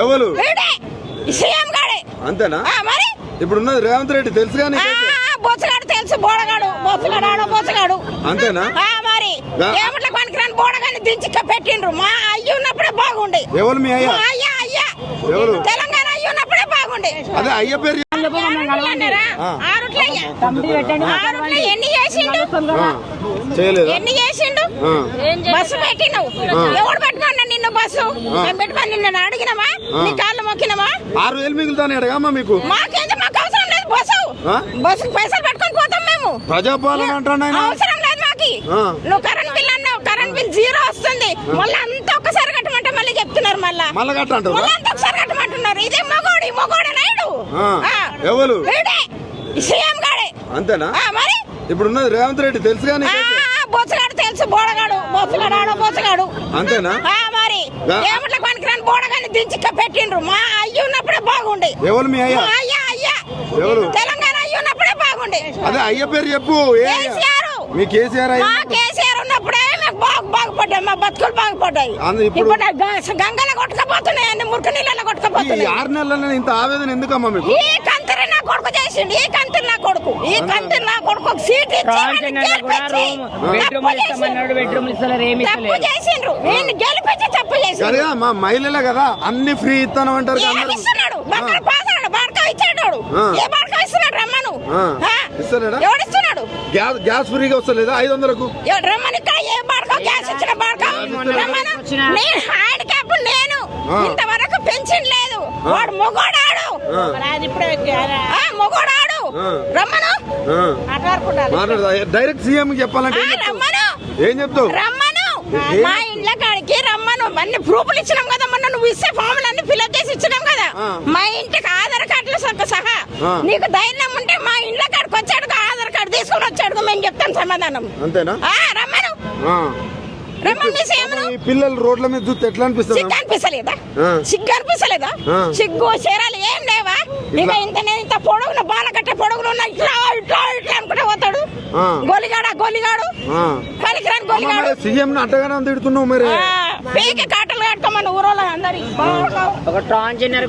ఎవరు? సీఎం గాడే. అంతేనా? ఆ, మరి? ఇప్పుడు ఉన్నది రేవంత్ రెడ్డి తెలుసు కానీ ఆ, బొచ్చగాడు తెలుసు బోడగాడు బొచ్చగాడు బొచ్చగాడు అంతేనా? ఆ, మరి. ఏమిట్ల పనికిరాని బోడగాని దించి పెట్టిండ్రు? మా అయ్య ఉన్నప్పుడే బాగుండే. ఎవరు మీ అయ్యా? అయ్య అయ్యా. ఎవరు? తెలంగాణ అయ్య ఉన్నప్పుడే బాగుండే. అదే అయ్య పేరు ఎన్ని చేసిండు? ఆ, చేయలేదా? ఎన్ని చేసిండు? ఆ. బస్సు పెట్టినవు ఎవడు పెట్టమన్నా బస్సు మేము పెట్టమని నిన్ను అడిగినామా? నీ కాళ్ళు మొక్కినామా? ఆరు వేలు మిగులుతానే అడగమ్మా మీకు. మాకేంది మాకు అవసరం లేదు బస్సు. ఆ? బస్సుకు పైసలు పెట్టుకొని పోతాం మేము. ప్రజాపాలన అవసరం లేదు మాకి. ఆ. నువ్వు కరెంట్ బిల్ అన్నావు కరెంట్ బిల్ జీరో వస్తుంది. మళ్ళీ అంతా ఒకసారి కట్టమంటే మళ్ళీ చెప్తున్నారు మళ్ళా. మళ్ళా కట్ట అంటారా మళ్ళీ అంతా ఒకసారి కట్టమంటున్నారు. ఇదే మగోడు ఈ మగోడు నాయుడు ఆ. ఆ. ఎవరు? వీడే. సీఎం గాడే. అంతేనా? మరి? ఇప్పుడు ఉన్నది రేవంత్ రెడ్డి తెలుసు కానీ బొచ్చగాడు తెలుసు బోడగాడు బొచ్చగాడు బొచ్చగాడు అంతేనా. ఏమిట్ల పనికిరాని బోడగాని దించి పెట్టిండ్రు? మా అయ్య ఉన్నప్పుడే బాగుండే. ఎవరు మీ అయ్యా? అయ్య అయ్యా? తెలంగాణ అయ్య ఉన్నప్పుడే బాగుండే. అదే అయ్య పేరు చెప్పు? కేసీఆర్. మీ కేసీఆర్ అయ్య? మా కేసీఆర్ ఉన్నప్పుడే మాకు బాగు బాగుపడ్డాయి మా బతుకులు బాగుపడ్డాయి. ఇప్పుడు- గంగల కొట్టుకపోతున్నాయి అన్ని మురికి నీళ్ళ కొట్టుకపోతున్నాయి. ఆరు నెలల ఇంత ఆవేదన ఎందుకమ్మా మీకు? కంతిరి నా కొడుకు చేసిండు. ఈ కంతిరి నా కొడుకు. ఈ కంతిరి నా కొడుకు ఒక సీట్ తప్పు ఇస్తామన్నాడు చేసిండ్రు. నేను గెలిపించి తప్పు సరేగా మా మహిళలే కదా అన్ని ఫ్రీ ఇస్తాను అంటారు. ఇస్తున్నాడు? బంగారు పాసాడు బాడక ఇచ్చాడు. ఏ బాడక ఇస్తున్నాడు? రమ్మను. ఆ. ఆ? ఇస్తున్నాడా? ఎవడు ఇస్తున్నాడు? గ్యాస్ గ్యాస్ ఫ్రీగా వస్తలేదా? ఐదు వందలకు రమ్మని ఇక్కడ ఏ బాడక గ్యాస్ ఇచ్చిన బాడక రమ్మను. నేను హ్యాండిక్యాప్ నేను. ఇంతవరకు పెన్షన్ లేదు. వాడు ఆ, మొగోడాడు ఆ. రమ్మను. డైరెక్ట్ సీఎం చెప్పాలంటే ఏం చెప్తావు? రమ్మను. ఏం చెప్తావు? రమ్మను. ఏ- మా ఇండ్ల కాడికి రమ్మను. అన్ని ప్రూఫ్లు ఇచ్చినాం కదా మొన్న నువ్వు ఇస్తే ఫామ్లు అన్ని ఫిల్అప్ చేసి ఇచ్చినాం కదా. మా ఇంటికి ఆధార్ కార్డులు సహా-. నీకు ధైర్యం ఉంటే మా ఇండ్ల కాడికి వచ్చాడు ఆధార్ కార్డు తీసుకొని వచ్చాడు మేము చెప్తాం సమాధానం. అంతేనా? ఆ, రమ్మను. పిల్లలు రోడ్ల మీద చూస్తే ఎట్లా అనిపిస్తుంది? సిగ్గు అనిపిస్తలేదా. సిగ్గు అనిపిస్తలేదా. సిగ్గు చీరలు ఏం లేవా? ఇక ఇంత ఇంత పొడుగున బాల కట్టే పొడుగులు ఉన్న ఇట్లా ఇట్లా ఇట్లా అనుకుంటే పోతాడు. గోలిగాడా గోలిగాడు? ఆ. పనికిరాని గోలిగాడు. సీఎం అట్టగానే తిడుతున్నావు మరి. పీకి కాటలు కట్టుకోమని ఊరోళ్ళ అందరి ఒక ట్రాన్స్జెండర్